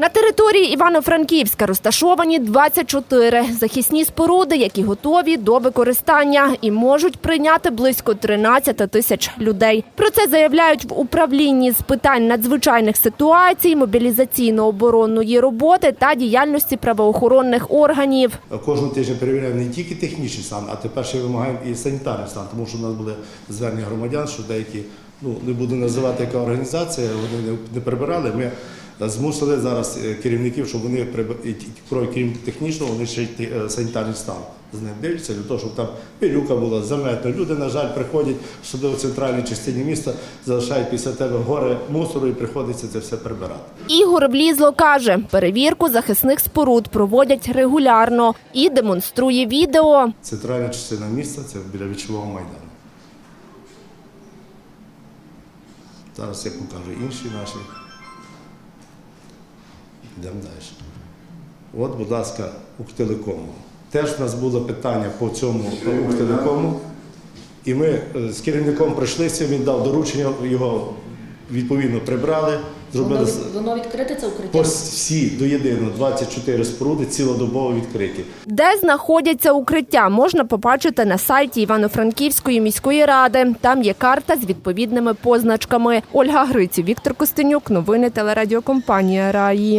На території Івано-Франківська розташовані 24 захисні споруди, які готові до використання і можуть прийняти близько 13 тисяч людей. Про це заявляють в управлінні з питань надзвичайних ситуацій, мобілізаційно-оборонної роботи та діяльності правоохоронних органів. Кожного тижня перевіряємо не тільки технічний стан, а тепер ще вимагаємо і санітарний стан, тому що в нас були звернення громадян, що деякі, ну не буду називати яка організація, вони не прибирали. Ми змусили зараз е, керівників, щоб вони і крім технічного, вони ще й е, санітарний стан з ним дивляться, для того, щоб там пилюка була заметно. Люди, на жаль, приходять сюди в центральній частині міста, залишають після тебе горе мусору і приходиться це все прибирати. Ігор Влізло каже, перевірку захисних споруд проводять регулярно і демонструє відео. Центральна частина міста це біля вічового майдану. Зараз я покажу інші наші. Йдемо далі. От, будь ласка, Укртелекому. Теж в нас було питання по цьому по Укртелекому. І ми е, з керівником прийшлися, він дав доручення, його відповідно прибрали, зробили Воно, воно відкрите це укриття? по всі до єдиного 24 споруди цілодобово відкриті. Де знаходяться укриття, можна побачити на сайті Івано-Франківської міської ради. Там є карта з відповідними позначками. Ольга Гриців, Віктор Костенюк. Новини телерадіокомпанія Раї.